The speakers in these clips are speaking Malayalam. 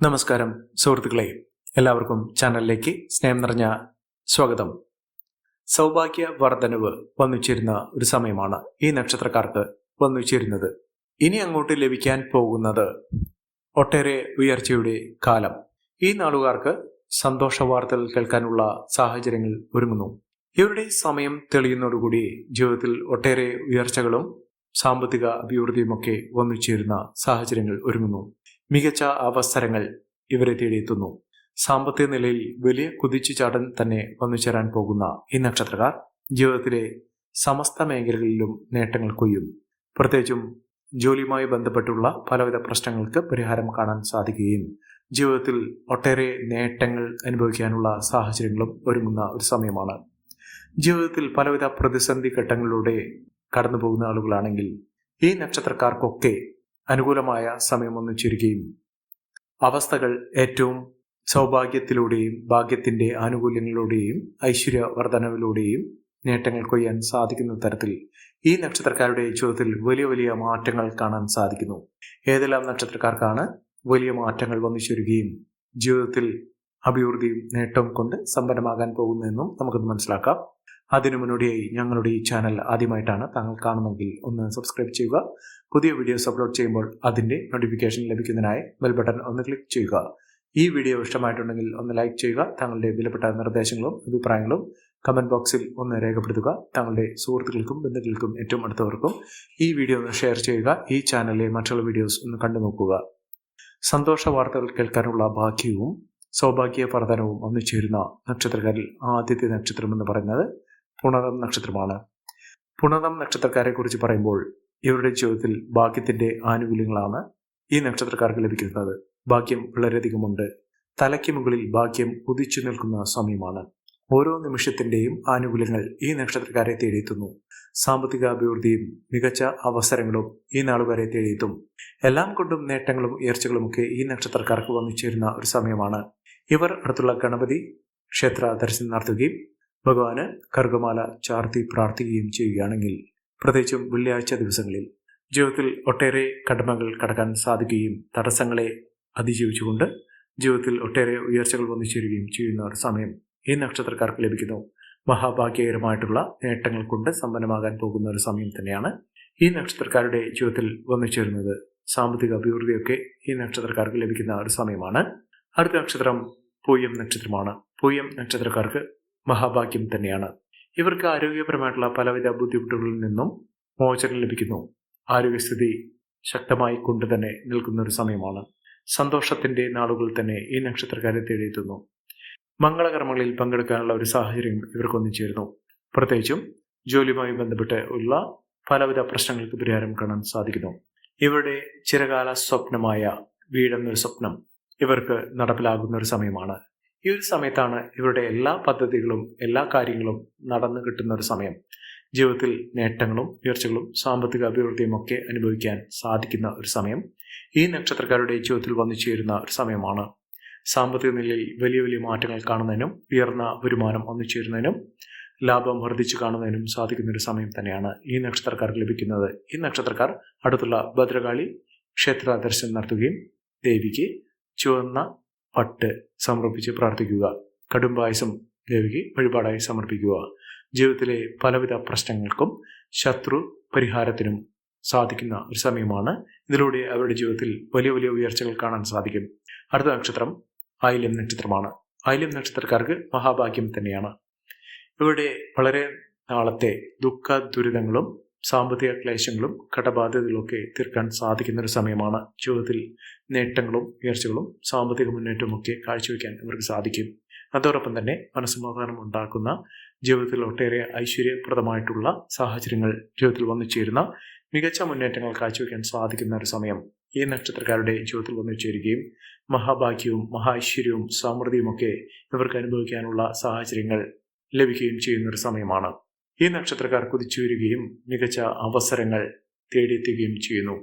നമസ്കാരം സുഹൃത്തുക്കളെ. എല്ലാവർക്കും ചാനലിലേക്ക് സ്നേഹം നിറഞ്ഞ സ്വാഗതം. സൗഭാഗ്യ വർധനവ് വന്നുചേരുന്ന ഒരു സമയമാണ് ഈ നക്ഷത്രക്കാർക്ക് വന്നുചേരുന്നത്. ഇനി അങ്ങോട്ട് ലഭിക്കാൻ പോകുന്നത് ഒട്ടേറെ ഉയർച്ചയുടെ കാലം. ഈ നാളുകാർക്ക് സന്തോഷ വാർത്തകൾ കേൾക്കാനുള്ള സാഹചര്യങ്ങൾ ഒരുങ്ങുന്നു. ഇവരുടെ സമയം തെളിയുന്നതോടുകൂടി ജീവിതത്തിൽ ഒട്ടേറെ ഉയർച്ചകളും സാമ്പത്തിക അഭിവൃദ്ധിയുമൊക്കെ വന്നുചേരുന്ന സാഹചര്യങ്ങൾ ഒരുങ്ങുന്നു. മികച്ച അവസരങ്ങൾ ഇവരെ തേടിയെത്തുന്നു. സാമ്പത്തിക നിലയിൽ വലിയ കുതിച്ചുചാട്ടൻ തന്നെ വന്നു ചേരാൻ പോകുന്ന ഈ നക്ഷത്രക്കാർ ജീവിതത്തിലെ സമസ്ത മേഖലകളിലും നേട്ടങ്ങൾ കൊയ്യും. പ്രത്യേകിച്ചും ജോലിയുമായി ബന്ധപ്പെട്ടുള്ള പലവിധ പ്രശ്നങ്ങൾക്ക് പരിഹാരം കാണാൻ സാധിക്കുകയും ജീവിതത്തിൽ ഒട്ടേറെ നേട്ടങ്ങൾ അനുഭവിക്കാനുള്ള സാഹചര്യങ്ങളും ഒരുങ്ങുന്ന ഒരു സമയമാണ്. ജീവിതത്തിൽ പലവിധ പ്രതിസന്ധി ഘട്ടങ്ങളിലൂടെ കടന്നു പോകുന്ന ആളുകളാണെങ്കിൽ ഈ നക്ഷത്രക്കാർക്കൊക്കെ അനുകൂലമായ സമയം ഒന്നു ചേരുകയും അവസ്ഥകൾ ഏറ്റവും സൗഭാഗ്യത്തിലൂടെയും ഭാഗ്യത്തിന്റെ ആനുകൂല്യങ്ങളിലൂടെയും ഐശ്വര്യ വർധനവിലൂടെയും നേട്ടങ്ങൾ കൊയ്യാൻ സാധിക്കുന്ന തരത്തിൽ ഈ നക്ഷത്രക്കാരുടെ ജീവിതത്തിൽ വലിയ വലിയ മാറ്റങ്ങൾ കാണാൻ സാധിക്കുന്നു. ഏതെല്ലാം നക്ഷത്രക്കാർക്കാണ് വലിയ മാറ്റങ്ങൾ വന്നു ചേരുകയും ജീവിതത്തിൽ അഭിവൃദ്ധിയും നേട്ടവും കൊണ്ട് സമ്പന്നമാകാൻ പോകുന്നതെന്നും നമുക്കൊന്ന് മനസ്സിലാക്കാം. അതിനു മുന്നോടിയായി ഞങ്ങളുടെ ഈ ചാനൽ ആദ്യമായിട്ടാണ് താങ്കൾ കാണുമെങ്കിൽ ഒന്ന് സബ്സ്ക്രൈബ് ചെയ്യുക. പുതിയ വീഡിയോസ് അപ്ലോഡ് ചെയ്യുമ്പോൾ അതിന്റെ നോട്ടിഫിക്കേഷൻ ലഭിക്കുന്നതിനായി ബെൽ ബട്ടൺ ഒന്ന് ക്ലിക്ക് ചെയ്യുക. ഈ വീഡിയോ ഇഷ്ടമായിട്ടുണ്ടെങ്കിൽ ഒന്ന് ലൈക്ക് ചെയ്യുക. താങ്കളുടെ വിലപ്പെട്ട നിർദ്ദേശങ്ങളും അഭിപ്രായങ്ങളും കമന്റ് ബോക്സിൽ ഒന്ന് രേഖപ്പെടുത്തുക. താങ്കളുടെ സുഹൃത്തുക്കൾക്കും ബന്ധുക്കൾക്കും ഏറ്റവും അടുത്തവർക്കും ഈ വീഡിയോ ഒന്ന് ഷെയർ ചെയ്യുക. ഈ ചാനലിലെ മറ്റുള്ള വീഡിയോസ് ഒന്ന് കണ്ടു നോക്കുക. സന്തോഷ വാർത്തകൾ കേൾക്കാനുള്ള ഭാഗ്യവും സൗഭാഗ്യ വർധനവും ഒന്നു ചേരുന്ന നക്ഷത്രക്കാരിൽ ആദ്യത്തെ നക്ഷത്രം എന്ന് പറയുന്നത് പുണതം നക്ഷത്രമാണ്. പുണതം നക്ഷത്രക്കാരെ കുറിച്ച് പറയുമ്പോൾ ഇവരുടെ ജീവിതത്തിൽ ഭാഗ്യത്തിന്റെ ആനുകൂല്യങ്ങളാണ് ഈ നക്ഷത്രക്കാർക്ക് ലഭിക്കുന്നത്. ഭാഗ്യം വളരെയധികമുണ്ട് തലയ്ക്ക് മുകളിൽ ഭാഗ്യം ഉദിച്ചു നിൽക്കുന്ന സമയമാണ്. ഓരോ നിമിഷത്തിന്റെയും ആനുകൂല്യങ്ങൾ ഈ നക്ഷത്രക്കാരെ തേടിയെത്തുന്നു. സാമ്പത്തിക അഭിവൃദ്ധിയും മികച്ച അവസരങ്ങളും ഈ നാളുകാരെ തേടിയെത്തും. എല്ലാം കൊണ്ടും നേട്ടങ്ങളും ഉയർച്ചകളും ഒക്കെ ഈ നക്ഷത്രക്കാർക്ക് വന്നു ചേരുന്ന ഒരു സമയമാണ്. ഇവർ അടുത്തുള്ള ഗണപതി ക്ഷേത്ര ദർശനം നടത്തുകയും ഭഗവാന് കർഗമാല ചാർത്തി പ്രാർത്ഥിക്കുകയും ചെയ്യുകയാണെങ്കിൽ പ്രത്യേകിച്ചും വെള്ളിയാഴ്ച ദിവസങ്ങളിൽ ജീവിതത്തിൽ ഒട്ടേറെ കടമകൾ കടക്കാൻ സാധിക്കുകയും തടസ്സങ്ങളെ അതിജീവിച്ചുകൊണ്ട് ജീവിതത്തിൽ ഒട്ടേറെ ഉയർച്ചകൾ വന്നു ചേരുകയും ചെയ്യുന്ന ഒരു സമയം ഈ നക്ഷത്രക്കാർക്ക് ലഭിക്കുന്നു. മഹാഭാഗ്യകരമായിട്ടുള്ള നേട്ടങ്ങൾ കൊണ്ട് സമ്പന്നമാകാൻ പോകുന്ന ഒരു സമയം തന്നെയാണ് ഈ നക്ഷത്രക്കാരുടെ ജീവിതത്തിൽ വന്നു ചേരുന്നത്. സാമ്പത്തിക അഭിവൃദ്ധിയൊക്കെ ഈ നക്ഷത്രക്കാർക്ക് ലഭിക്കുന്ന ഒരു സമയമാണ്. അടുത്ത നക്ഷത്രം പൂയം നക്ഷത്രമാണ്. പൂയം നക്ഷത്രക്കാർക്ക് മഹാഭാഗ്യം തന്നെയാണ്. ഇവർക്ക് ആരോഗ്യപരമായിട്ടുള്ള പലവിധ ബുദ്ധിമുട്ടുകളിൽ നിന്നും മോചനം ലഭിക്കുന്നു. ആരോഗ്യസ്ഥിതി ശക്തമായി കൊണ്ടുതന്നെ നിൽക്കുന്ന ഒരു സമയമാണ്. സന്തോഷത്തിന്റെ നാളുകൾ തന്നെ ഈ നക്ഷത്രക്കാരെ തേടിയെത്തുന്നു. മംഗളകർമ്മങ്ങളിൽ പങ്കെടുക്കാനുള്ള ഒരു സാഹചര്യം ഇവർക്ക് ചേരുന്നു പ്രത്യേകിച്ചും ജോലിയുമായി ബന്ധപ്പെട്ട് ഉള്ള പലവിധ പ്രശ്നങ്ങൾക്ക് പരിഹാരം കാണാൻ സാധിക്കുന്നു. ഇവരുടെ ചിരകാല സ്വപ്നമായ വീടെന്നൊരു സ്വപ്നം ഇവർക്ക് നടപ്പിലാകുന്ന ഒരു സമയമാണ്. ഈ ഒരു സമയത്താണ് ഇവരുടെ എല്ലാ പദ്ധതികളും എല്ലാ കാര്യങ്ങളും നടന്നു കിട്ടുന്ന ഒരു സമയം. ജീവിതത്തിൽ നേട്ടങ്ങളും ഉയർച്ചകളും സാമ്പത്തിക അഭിവൃദ്ധിയും ഒക്കെ അനുഭവിക്കാൻ സാധിക്കുന്ന ഒരു സമയം. ഈ നക്ഷത്രക്കാരുടെ ജീവിതത്തിൽ വന്നു ചേരുന്ന ഒരു സമയമാണ്. സാമ്പത്തിക നിലയിൽ വലിയ വലിയ മാറ്റങ്ങൾ കാണുന്നതിനും ഉയർന്ന വരുമാനം വന്നു ചേരുന്നതിനും ലാഭം വർദ്ധിച്ചു കാണുന്നതിനും സാധിക്കുന്ന ഒരു സമയം തന്നെയാണ് ഈ നക്ഷത്രക്കാർക്ക് ലഭിക്കുന്നത്. ഈ നക്ഷത്രക്കാർ അടുത്തുള്ള ഭദ്രകാളി ക്ഷേത്ര ദർശനം നടത്തുകയും ദേവിക്ക് ചുവന്ന പട്ട് സമർപ്പിച്ച് പ്രാർത്ഥിക്കുക. കടുംബായസം ദേവിക്ക് വഴിപാടായി സമർപ്പിക്കുക. ജീവിതത്തിലെ പലവിധ പ്രശ്നങ്ങൾക്കും ശത്രു പരിഹാരത്തിനും സാധിക്കുന്ന ഒരു സമയമാണ്. ഇതിലൂടെ അവരുടെ ജീവിതത്തിൽ വലിയ വലിയ ഉയർച്ചകൾ കാണാൻ സാധിക്കും. അടുത്ത നക്ഷത്രം ആയില്യം നക്ഷത്രമാണ്. ആയില്യം നക്ഷത്രക്കാർക്ക് മഹാഭാഗ്യം തന്നെയാണ്. ഇവരുടെ വളരെ നാളത്തെ ദുഃഖ ദുരിതങ്ങളും സാമ്പത്തിക ക്ലേശങ്ങളും കടബാധ്യതകളൊക്കെ തീർക്കാൻ സാധിക്കുന്ന ഒരു സമയമാണ്. ജീവിതത്തിൽ നേട്ടങ്ങളും ഉയർച്ചകളും സാമ്പത്തിക മുന്നേറ്റവും ഒക്കെ കാഴ്ചവെക്കാൻ ഇവർക്ക് സാധിക്കും. അതോടൊപ്പം തന്നെ മനസ്സമാധാനം ഉണ്ടാക്കുന്ന ജീവിതത്തിൽ ഒട്ടേറെ ഐശ്വര്യപ്രദമായിട്ടുള്ള സാഹചര്യങ്ങൾ ജീവിതത്തിൽ വന്നു ചേരുന്ന മികച്ച മുന്നേറ്റങ്ങൾ കാഴ്ചവെക്കാൻ സാധിക്കുന്ന ഒരു സമയം ഈ നക്ഷത്രക്കാരുടെ ജീവിതത്തിൽ വന്നു ചേരുകയും മഹാഭാഗ്യവും മഹാഐശ്വര്യവും ഐശ്വര്യവും സമൃദ്ധിയുമൊക്കെ ഇവർക്ക് അനുഭവിക്കാനുള്ള സാഹചര്യങ്ങൾ ലഭിക്കുകയും ചെയ്യുന്ന ഒരു സമയമാണ്. ഈ നക്ഷത്രക്കാർ കുതിച്ചുയരുകയും മികച്ച അവസരങ്ങൾ തേടിയെത്തുകയും ചെയ്യുന്നു.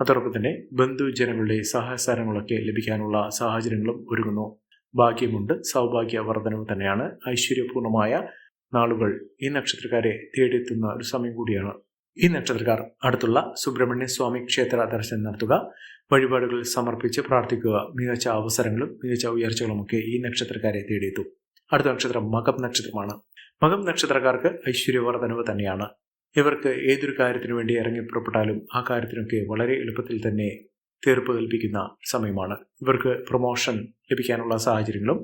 അതോടൊപ്പം തന്നെ ബന്ധുജനങ്ങളുടെ സഹസാരങ്ങളൊക്കെ ലഭിക്കാനുള്ള സാഹചര്യങ്ങളും ഒരുങ്ങുന്നു. ഭാഗ്യമുണ്ട് സൗഭാഗ്യ വർധനവും തന്നെയാണ് ഐശ്വര്യപൂർണമായ നാളുകൾ ഈ നക്ഷത്രക്കാരെ തേടിയെത്തുന്ന ഒരു സമയം കൂടിയാണ്. ഈ നക്ഷത്രക്കാർ അടുത്തുള്ള സുബ്രഹ്മണ്യ സ്വാമി ക്ഷേത്ര ദർശനം നടത്തുക. വഴിപാടുകൾ സമർപ്പിച്ച് പ്രാർത്ഥിക്കുക. മികച്ച അവസരങ്ങളും മികച്ച ഉയർച്ചകളുമൊക്കെ ഈ നക്ഷത്രക്കാരെ തേടിയെത്തും. അടുത്ത നക്ഷത്രം മകം നക്ഷത്രമാണ്. മകം നക്ഷത്രക്കാർക്ക് ഐശ്വര്യവർദ്ധനവ് തന്നെയാണ്. ഇവർക്ക് ഏതൊരു കാര്യത്തിനു വേണ്ടി ഇറങ്ങി പുറപ്പെട്ടാലും ആ കാര്യത്തിനൊക്കെ വളരെ എളുപ്പത്തിൽ തന്നെ തീർപ്പ് കൽപ്പിക്കുന്ന സമയമാണ്. ഇവർക്ക് പ്രൊമോഷൻ ലഭിക്കാനുള്ള സാഹചര്യങ്ങളും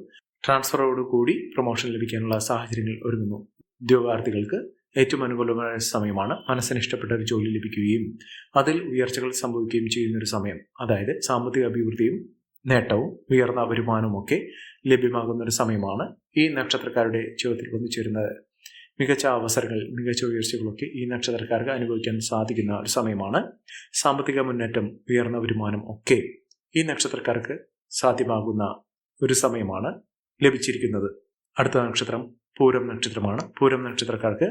ട്രാൻസ്ഫറോട് കൂടി പ്രൊമോഷൻ ലഭിക്കാനുള്ള സാഹചര്യങ്ങൾ ഒരുങ്ങുന്നു. ഉദ്യോഗാർത്ഥികൾക്ക് ഏറ്റവും അനുകൂലമായ സമയമാണ്. മനസ്സിന് ഇഷ്ടപ്പെട്ട ഒരു ജോലി ലഭിക്കുകയും അതിൽ ഉയർച്ചകൾ സംഭവിക്കുകയും ചെയ്യുന്ന ഒരു സമയം. അതായത് സാമ്പത്തിക അഭിവൃദ്ധിയും നേട്ടവും ഉയർന്ന വരുമാനവും ഒക്കെ ലഭ്യമാകുന്ന ഒരു സമയമാണ് ഈ നക്ഷത്രക്കാരുടെ ജീവിതത്തിൽ വന്നു ചേരുന്നത് മികച്ച അവസരങ്ങൾ മികച്ച ഉയർച്ചകളൊക്കെ ഈ നക്ഷത്രക്കാർക്ക് അനുഭവിക്കാൻ സാധിക്കുന്ന ഒരു സമയമാണ്. സാമ്പത്തിക മുന്നേറ്റം ഉയർന്ന വരുമാനം ഒക്കെ ഈ നക്ഷത്രക്കാർക്ക് സാധ്യമാകുന്ന ഒരു സമയമാണ് ലഭിച്ചിരിക്കുന്നത്. അടുത്ത നക്ഷത്രം പൂരം നക്ഷത്രമാണ്. പൂരം നക്ഷത്രക്കാർക്ക്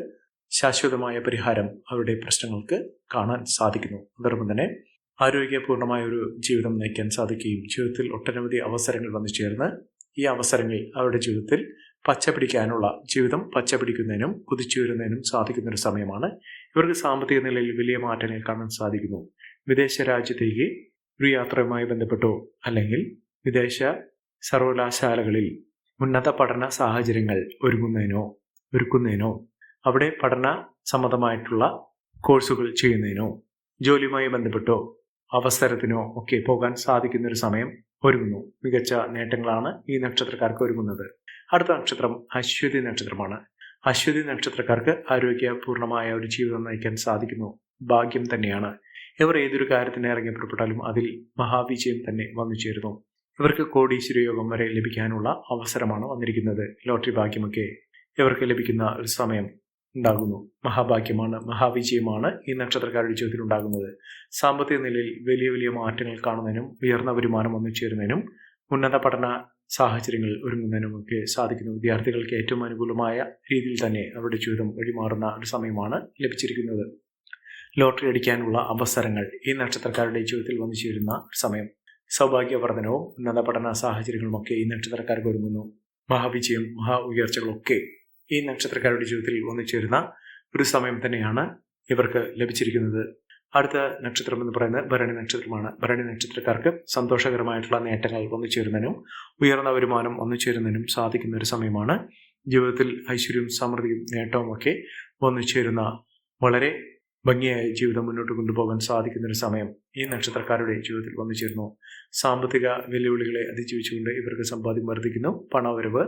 ശാശ്വതമായ പരിഹാരം അവരുടെ പ്രശ്നങ്ങൾക്ക് കാണാൻ സാധിക്കുന്നു. അതോടൊപ്പം തന്നെ ആരോഗ്യപൂർണമായ ഒരു ജീവിതം നയിക്കാൻ സാധിക്കുകയും ജീവിതത്തിൽ ഒട്ടനവധി അവസരങ്ങൾ വന്നു ചേർന്ന് ഈ അവസരങ്ങളിൽ അവരുടെ ജീവിതത്തിൽ പച്ചപിടിക്കാനുള്ള ജീവിതം പച്ചപിടിക്കുന്നതിനും കുതിച്ചുയരുന്നതിനും സാധിക്കുന്ന ഒരു സമയമാണ്. ഇവർക്ക് സാമ്പത്തിക നിലയിൽ വലിയ മാറ്റങ്ങൾ കാണാൻ സാധിക്കുന്നു. വിദേശ രാജ്യത്തേക്ക് ഒരു യാത്രയുമായി ബന്ധപ്പെട്ടോ അല്ലെങ്കിൽ വിദേശ സർവകലാശാലകളിൽ ഉന്നത പഠന സാഹചര്യങ്ങൾ ഒരുങ്ങുന്നതിനോ ഒരുക്കുന്നതിനോ അവിടെ പഠന സംബന്ധമായിട്ടുള്ള കോഴ്സുകൾ ചെയ്യുന്നതിനോ ജോലിയുമായി ബന്ധപ്പെട്ടോ അവസരത്തിനോ ഒക്കെ പോകാൻ സാധിക്കുന്ന ഒരു സമയം ഒരുങ്ങുന്നു. മികച്ച നേട്ടങ്ങളാണ് ഈ നക്ഷത്രക്കാർക്ക് ഒരുങ്ങുന്നത്. അടുത്ത നക്ഷത്രം അശ്വതി നക്ഷത്രമാണ്. അശ്വതി നക്ഷത്രക്കാർക്ക് ആരോഗ്യപൂർണമായ ഒരു ജീവിതം നയിക്കാൻ സാധിക്കുന്നു. ഭാഗ്യം തന്നെയാണ്. ഇവർ ഏതൊരു കാര്യത്തിന് ഇറങ്ങി പുറപ്പെട്ടാലും അതിൽ മഹാവിജയം തന്നെ വന്നു ചേരുന്നു. ഇവർക്ക് കോടീശ്വര യോഗം വരെ ലഭിക്കാനുള്ള അവസരമാണ് വന്നിരിക്കുന്നത്. ലോട്ടറി ഭാഗ്യമൊക്കെ ഇവർക്ക് ലഭിക്കുന്ന ഒരു സമയം. ഉണ്ടാകുന്നു. മഹാഭാഗ്യമാണ് മഹാവിജയമാണ് ഈ നക്ഷത്രക്കാരുടെ ജീവിതത്തിൽ ഉണ്ടാകുന്നത്. സാമ്പത്തിക നിലയിൽ വലിയ വലിയ മാറ്റങ്ങൾ കാണുന്നതിനും ഉയർന്ന വരുമാനം വന്നു ചേരുന്നതിനും ഉന്നത പഠന സാഹചര്യങ്ങൾ ഒരുങ്ങുന്നതിനുമൊക്കെ സാധിക്കുന്നു. വിദ്യാർത്ഥികൾക്ക് ഏറ്റവും അനുകൂലമായ രീതിയിൽ തന്നെ അവരുടെ ജീവിതം വഴിമാറുന്ന ഒരു സമയമാണ് ലഭിച്ചിരിക്കുന്നത്. ലോട്ടറി അടിക്കാനുള്ള അവസരങ്ങൾ ഈ നക്ഷത്രക്കാരുടെ ജീവിതത്തിൽ വന്നു ചേരുന്ന സമയം. സൗഭാഗ്യവർദ്ധനവും ഉന്നത പഠന സാഹചര്യങ്ങളുമൊക്കെ ഈ നക്ഷത്രക്കാർക്ക് ഒരുങ്ങുന്നു. മഹാവിജയം മഹാ ഉയർച്ചകളൊക്കെ ഈ നക്ഷത്രക്കാരുടെ ജീവിതത്തിൽ വന്നു ചേരുന്ന ഒരു സമയം തന്നെയാണ് ഇവർക്ക് ലഭിച്ചിരിക്കുന്നത്. അടുത്ത നക്ഷത്രം എന്ന് പറയുന്നത് ഭരണി നക്ഷത്രമാണ്. ഭരണി നക്ഷത്രക്കാർക്ക് സന്തോഷകരമായിട്ടുള്ള നേട്ടങ്ങൾ വന്നു ചേരുന്നതിനും ഉയർന്ന വരുമാനം വന്നു ചേരുന്നതിനും സാധിക്കുന്ന ഒരു സമയമാണ്. ജീവിതത്തിൽ ഐശ്വര്യവും സമൃദ്ധിയും നേട്ടവും ഒക്കെ വന്നു ചേരുന്ന വളരെ ഭംഗിയായ ജീവിതം മുന്നോട്ട് കൊണ്ടുപോകാൻ സാധിക്കുന്ന ഒരു സമയം ഈ നക്ഷത്രക്കാരുടെ ജീവിതത്തിൽ വന്നു ചേരുന്നു. സാമ്പത്തിക വെല്ലുവിളികളെ അതിജീവിച്ചുകൊണ്ട് ഇവർക്ക് സമ്പാദ്യം വർദ്ധിക്കുന്നു. പണവരവ്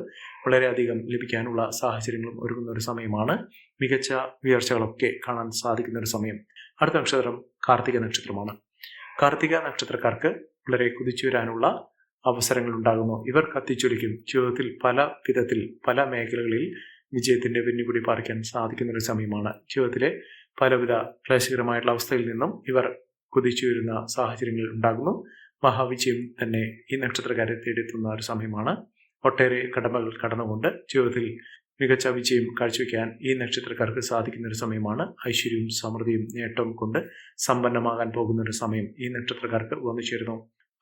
വളരെയധികം ലഭിക്കാനുള്ള സാഹചര്യങ്ങളും ഒരുങ്ങുന്ന ഒരു സമയമാണ്. മികച്ച ഉയർച്ചകളൊക്കെ കാണാൻ സാധിക്കുന്ന ഒരു സമയം. അടുത്ത നക്ഷത്രം കാർത്തിക നക്ഷത്രമാണ്. കാർത്തിക നക്ഷത്രക്കാർക്ക് വളരെ കുതിച്ചു വരാനുള്ള അവസരങ്ങൾ ഉണ്ടാകുന്നു. ഇവർ കത്തിച്ചൊലിക്കും. ജീവിതത്തിൽ പല വിധത്തിൽ പല മേഖലകളിൽ വിജയത്തിന്റെ പിന്നുകൂടി പാറിക്കാൻ സാധിക്കുന്ന ഒരു സമയമാണ്. ജീവിതത്തിലെ പലവിധ ക്ലേശകരമായിട്ടുള്ള അവസ്ഥയിൽ നിന്നും ഇവർ കുതിച്ചു വരുന്ന സാഹചര്യങ്ങൾ ഉണ്ടാകുന്നു. മഹാവിജയം തന്നെ ഈ നക്ഷത്രക്കാരെ തേടിയെത്തുന്ന ഒരു സമയമാണ്. ഒട്ടേറെ കടമകൾ കടന്നുകൊണ്ട് ജീവിതത്തിൽ മികച്ച വിജയം കാഴ്ചവെക്കാൻ ഈ നക്ഷത്രക്കാർക്ക് സാധിക്കുന്ന ഒരു സമയമാണ്. ഐശ്വര്യവും സമൃദ്ധിയും നേട്ടവും കൊണ്ട് സമ്പന്നമാകാൻ പോകുന്ന ഒരു സമയം ഈ നക്ഷത്രക്കാർക്ക് വന്നു ചേരുന്നു.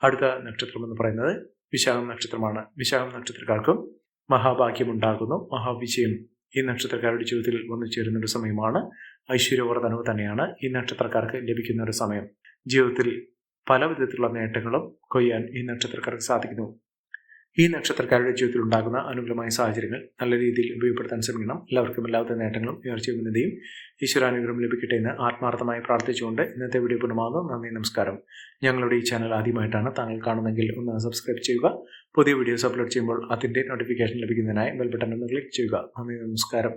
അടുത്ത നക്ഷത്രം എന്ന് പറയുന്നത് വിശാഖം നക്ഷത്രമാണ്. വിശാഖം നക്ഷത്രക്കാർക്കും മഹാഭാഗ്യം ഉണ്ടാകുന്നു. മഹാവിജയം ഈ നക്ഷത്രക്കാരുടെ ജീവിതത്തിൽ വന്നു ചേരുന്ന ഒരു സമയമാണ്. ഐശ്വര്യവർദ്ധനവ് തന്നെയാണ് ഈ നക്ഷത്രക്കാർക്ക് ലഭിക്കുന്ന ഒരു സമയം. ജീവിതത്തിൽ പല വിധത്തിലുള്ള നേട്ടങ്ങളും കൊയ്യാൻ ഈ നക്ഷത്രക്കാർക്ക് സാധിക്കുന്നു. ഈ നക്ഷത്രക്കാരുടെ ജീവിതത്തിൽ ഉണ്ടാകുന്ന അനുകൂലമായ സാഹചര്യങ്ങൾ നല്ല രീതിയിൽ ഉപയോഗപ്പെടുത്താൻ ശ്രമിക്കണം. എല്ലാവർക്കും എല്ലാവിധ നേട്ടങ്ങളും ഉയർച്ചയും ഉന്നതിയും ഈശ്വരാനുഗ്രഹം ലഭിക്കട്ടെ എന്ന് ആത്മാർത്ഥമായി പ്രാർത്ഥിച്ചുകൊണ്ട് ഇന്നത്തെ വീഡിയോ പൂർണമാകുന്നു. നന്ദി നമസ്കാരം. ഞങ്ങളുടെ ഈ ചാനൽ ആദ്യമായിട്ടാണ് താങ്കൾ കാണുന്നതെങ്കിൽ ഒന്ന് സബ്സ്ക്രൈബ് ചെയ്യുക. പുതിയ വീഡിയോസ് അപ്ലോഡ് ചെയ്യുമ്പോൾ അതിന്റെ നോട്ടിഫിക്കേഷൻ ലഭിക്കുന്നതിനായി ബെൽ ബട്ടൺ ഒന്ന് ക്ലിക്ക് ചെയ്യുക. നന്ദി നമസ്കാരം.